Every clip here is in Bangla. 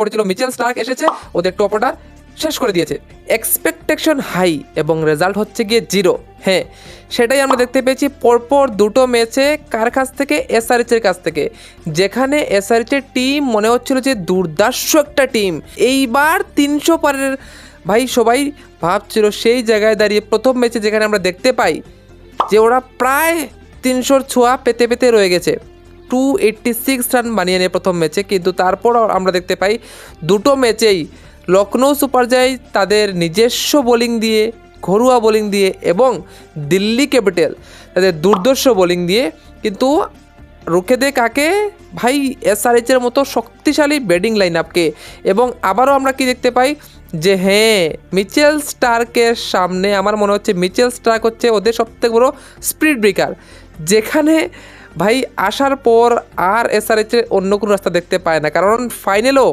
ঘটেছিল মিচেল স্টার্ক এসেছে, ওদের টপ অর্ডার শেষ করে দিয়েছে। এক্সপেকটেশন হাই এবং রেজাল্ট হচ্ছে গিয়ে জিরো হ্যাঁ সেটাই আমরা দেখতে পেয়েছি। পরপর দুটো ম্যাচে কার কাছ থেকে? এসআরএচের কাছ থেকে। যেখানে এসআরএচের টিম মনে হচ্ছিল যে দুর্দার্শ একটা টিম এইবার তিনশো পারের, ভাই সবাই ভাবছিল সেই জায়গায় দাঁড়িয়ে প্রথম ম্যাচে যেখানে আমরা দেখতে পাই, যে ওরা প্রায় তিনশোর ছোঁয়া পেতে পেতে রয়ে গেছে। টু এইট্টি সিক্স রান বানিয়ে নেয় প্রথম ম্যাচে কিন্তু তারপর আমরা দেখতে পাই দুটো ম্যাচেই লখনৌ সুপার জাই তাদের নিজস্ব বোলিং দিয়ে, ঘরোয়া বোলিং দিয়ে এবং দিল্লি ক্যাপিটাল তাদের দুর্দর্শ বোলিং দিয়ে। কিন্তু রুখে দে কাকে? ভাই এসআরএচের মতো শক্তিশালী ব্যাটিং লাইন আপকে এবং আবারও আমরা কি দেখতে পাই যে হ্যাঁ মিচেল স্টার্কের সামনে আমার মনে হচ্ছে মিচেল স্টার্ক হচ্ছে ওদের সবথেকে বড় স্পিড ব্রেকার যেখানে ভাই, আসার পর আর এসআরএচের অন্য কোনো রাস্তা দেখতে পায় না। কারণ ফাইনালও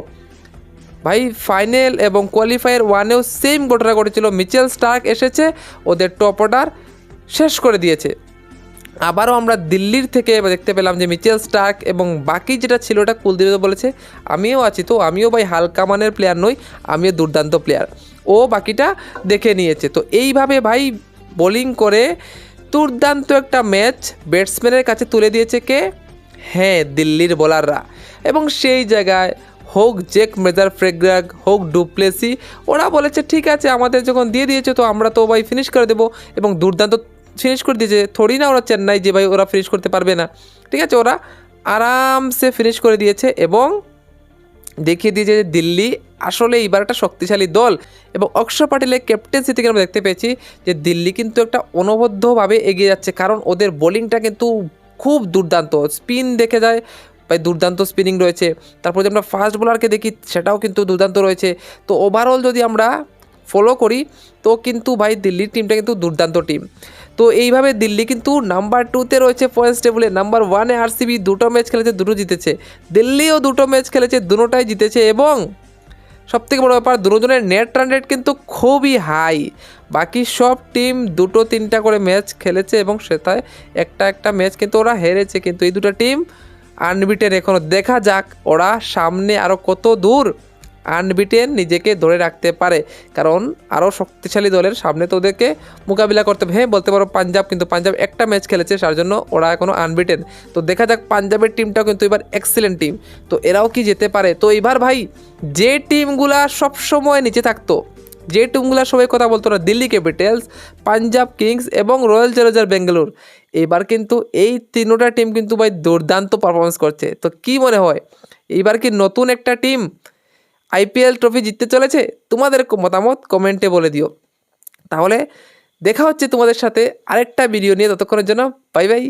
ভাই ফাইনাল এবং কোয়ালিফায়ার ওয়ানেও সেম ঘটনা ঘটেছিল। মিচেল স্টার্ক এসেছে, ওদের টপ অর্ডার শেষ করে দিয়েছে। আবারও আমরা দিল্লির থেকে দেখতে পেলাম যে মিচেল স্টার্ক এবং বাকি যেটা ছিল ওটা কুলদীপ বলেছে, আমিও আছি তো, আমিও ভাই হালকা মানের প্লেয়ার নই, আমিও দুর্দান্ত প্লেয়ার ও বাকিটা দেখে নিয়েছে। তো এইভাবে ভাই বোলিং করে দুর্দান্ত একটা ম্যাচ। ব্যাটসম্যানের কাছে তুলে দিয়েছে কে? হ্যাঁ দিল্লির বোলাররা। এবং সেই জায়গায় হোক জেক মেজার ফ্রেগ্রাগ, হোক ডুপ্লেসি, ওরা বলেছে, ঠিক আছে, আমাদের যখন দিয়ে দিয়েছে, তো আমরা তো ভাই ফিনিশ করে দেবো। এবং দুর্দান্ত ফিনিশ করে দিয়েছে। থোড়ি না ওরা চেন্নাই যে ভাই ওরা ফিনিশ করতে পারবে না। ঠিক আছে, ওরা আরামসে ফিনিশ করে দিয়েছে এবং দেখিয়ে দিয়েছে যে দিল্লি আসলে এইবার একটা শক্তিশালী দল এবং অক্ষর পাটিলের ক্যাপ্টেন্সি থেকে আমরা দেখতে পেয়েছি যে দিল্লি কিন্তু একটা অনবদ্যভাবে এগিয়ে যাচ্ছে, কারণ ওদের বোলিংটা কিন্তু খুব দুর্দান্ত। স্পিন দেখে যায়, ভাই দুর্দান্ত স্পিনিং রয়েছে। তারপর যদি আমরা ফাস্ট বোলারকে দেখি, সেটাও কিন্তু দুর্দান্ত রয়েছে। তো ওভারঅল যদি আমরা ফলো করি, তো কিন্তু ভাই দিল্লির টিমটা কিন্তু দুর্দান্ত টিম তো এইভাবে দিল্লি কিন্তু নাম্বার টুতে রয়েছে পয়েন্টস টেবিলে নাম্বার ওয়ানে আরসিবি দুটো ম্যাচ খেলেছে, দুটো জিতেছে। দিল্লিও দুটো ম্যাচ খেলেছে, দুটোটাই জিতেছে এবং সবথেকে বড় ব্যাপার, দুজনের নেট রান রেট কিন্তু খুবই হাই বাকি সব টিম দুটো তিনটা করে ম্যাচ খেলেছে এবং সেটায় একটা একটা ম্যাচ কিন্তু ওরা হেরেছে। কিন্তু এই দুটো টিম আনবিটেন এখনও দেখা যাক ওরা সামনে আরও কত দূর আনবিটেন নিজেকে ধরে রাখতে পারে, কারণ আরও শক্তিশালী দলের সামনে তো ওদেরকে মোকাবিলা করতে হবে। হ্যাঁ বলতে পারো পাঞ্জাব, কিন্তু পাঞ্জাব একটা ম্যাচ খেলেছে তার জন্য ওরা এখনও আনবিটেন। তো দেখা যাক পাঞ্জাবের টিমটাও কিন্তু এবার এক্সিলেন্ট টিম তো এরাও কি যেতে পারে? তো এবার ভাই, যে টিমগুলা সবসময় নিচে থাকতো, যে টিমগুলা সবাই কথা বলতো না, দিল্লি ক্যাপিটালস, পাঞ্জাব কিংস এবং রয়্যাল চ্যালেঞ্জার বেঙ্গালুর। এবার কিন্তু এই তিনোটা টিম কিন্তু ভাই দুর্দান্ত পারফরমেন্স করছে। তো কি মনে হয়? এইবার কি নতুন একটা টিম আইপিএল ট্রফি জিততে চলেছে, তোমাদের মতামত কমেন্টে বলে দিও। তাহলে দেখা হচ্ছে তোমাদের সাথে আরেকটা ভিডিও নিয়ে, ততক্ষণের জন্য বাই বাই।